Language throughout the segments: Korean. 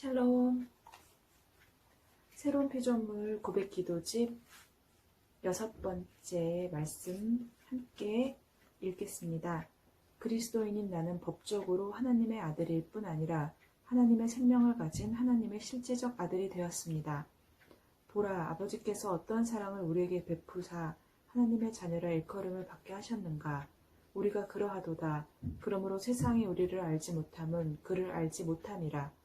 샬롬. 새로운 피조물 고백 기도집 여섯 번째 말씀 함께 읽겠습니다. 그리스도인인 나는 법적으로 하나님의 아들일 뿐 아니라 하나님의 생명을 가진 하나님의 실제적 아들이 되었습니다. 보라, 아버지께서 어떤 사랑을 우리에게 베푸사 하나님의 자녀라 일컬음을 받게 하셨는가? 우리가 그러하도다. 그러므로 세상이 우리를 알지 못함은 그를 알지 못함이라.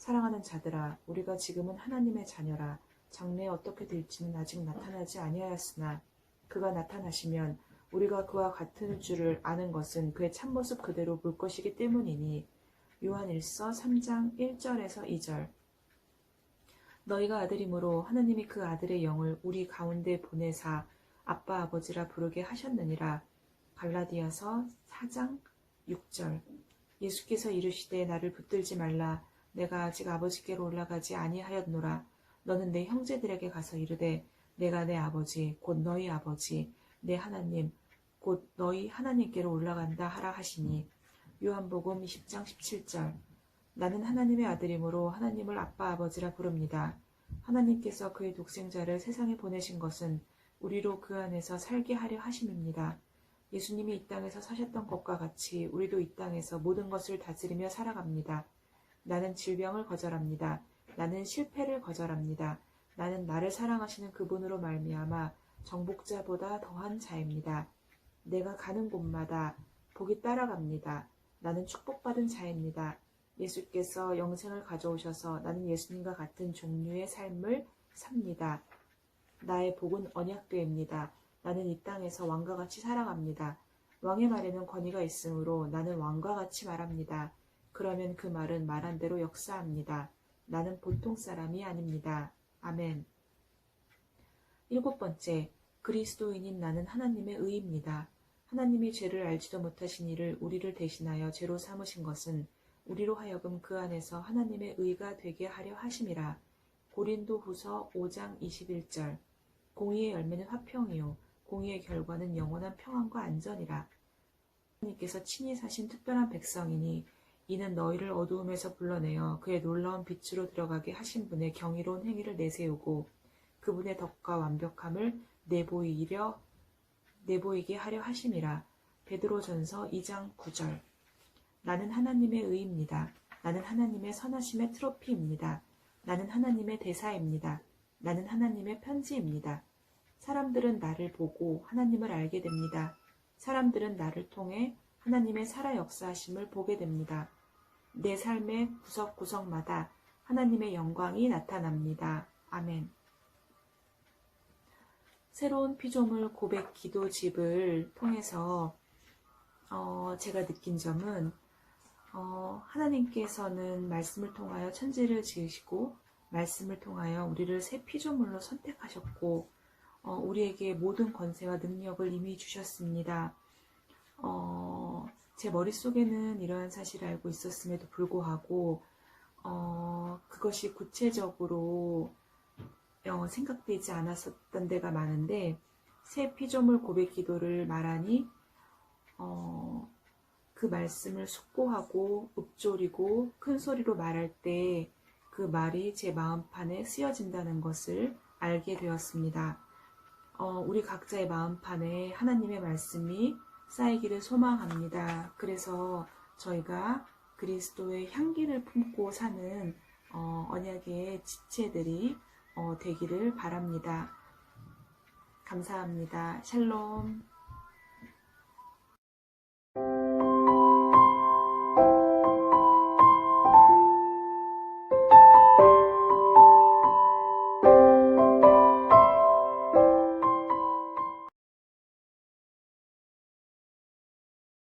사랑하는 자들아, 우리가 지금은 하나님의 자녀라. 장래에 어떻게 될지는 아직 나타나지 아니하였으나 그가 나타나시면 우리가 그와 같은 줄을 아는 것은 그의 참모습 그대로 볼 것이기 때문이니. 요한 1서 3장 1절에서 2절. 너희가 아들이므로 하나님이 그 아들의 영을 우리 가운데 보내사 아빠 아버지라 부르게 하셨느니라. 갈라디아서 4장 6절. 예수께서 이르시되 나를 붙들지 말라 내가 아직 아버지께로 올라가지 아니하였노라 너는 내 형제들에게 가서 이르되 내가 내 아버지 곧 너희 아버지 내 하나님 곧 너희 하나님께로 올라간다 하라 하시니 요한복음 20장 17절 나는 하나님의 아들이므로 하나님을 아빠 아버지라 부릅니다. 하나님께서 그의 독생자를 세상에 보내신 것은 우리로 그 안에서 살게 하려 하심입니다. 예수님이 이 땅에서 사셨던 것과 같이 우리도 이 땅에서 모든 것을 다스리며 살아갑니다. 나는 질병을 거절합니다. 나는 실패를 거절합니다. 나는 나를 사랑하시는 그분으로 말미암아 정복자보다 더한 자입니다. 내가 가는 곳마다 복이 따라갑니다. 나는 축복받은 자입니다. 예수께서 영생을 가져오셔서 나는 예수님과 같은 종류의 삶을 삽니다. 나의 복은 언약궤입니다. 나는 이 땅에서 왕과 같이 살아갑니다. 왕의 말에는 권위가 있으므로 나는 왕과 같이 말합니다. 그러면 그 말은 말한 대로 역사합니다. 나는 보통 사람이 아닙니다. 아멘. 일곱 번째, 그리스도인인 나는 하나님의 의입니다. 하나님이 죄를 알지도 못하신 이를 우리를 대신하여 죄로 삼으신 것은 우리로 하여금 그 안에서 하나님의 의가 되게 하려 하심이라. 고린도 후서 5장 21절. 공의의 열매는 화평이요. 공의의 결과는 영원한 평안과 안전이라. 하나님께서 친히 사신 특별한 백성이니 이는 너희를 어두움에서 불러내어 그의 놀라운 빛으로 들어가게 하신 분의 경이로운 행위를 내세우고 그분의 덕과 완벽함을 내보이려 내보이게 하려 하심이라. 베드로전서 2장 9절. 나는 하나님의 의입니다. 나는 하나님의 선하심의 트로피입니다. 나는 하나님의 대사입니다. 나는 하나님의 편지입니다. 사람들은 나를 보고 하나님을 알게 됩니다. 사람들은 나를 통해 하나님의 살아 역사하심을 보게 됩니다. 내 삶의 구석구석마다 하나님의 영광이 나타납니다. 아멘. 새로운 피조물 고백 기도 집을 통해서 어, 제가 느낀 점은 어, 하나님께서는 말씀을 통하여 천지를 지으시고 말씀을 통하여 우리를 새 피조물로 선택하셨고 어, 우리에게 모든 권세와 능력을 이미 주셨습니다. 어, 제 머릿속에는 이러한 사실을 알고 있었음에도 불구하고 어, 그것이 구체적으로 어, 생각되지 않았었던 데가 많은데 새 피조물 고백 기도를 말하니 어, 그 말씀을 숙고하고 읊조리고 큰 소리로 말할 때 그 말이 제 마음판에 쓰여진다는 것을 알게 되었습니다. 어, 우리 각자의 마음판에 하나님의 말씀이 쌓이기를 소망합니다. 그래서 저희가 그리스도의 향기를 품고 사는 어, 언약의 지체들이 어, 되기를 바랍니다. 감사합니다. 샬롬.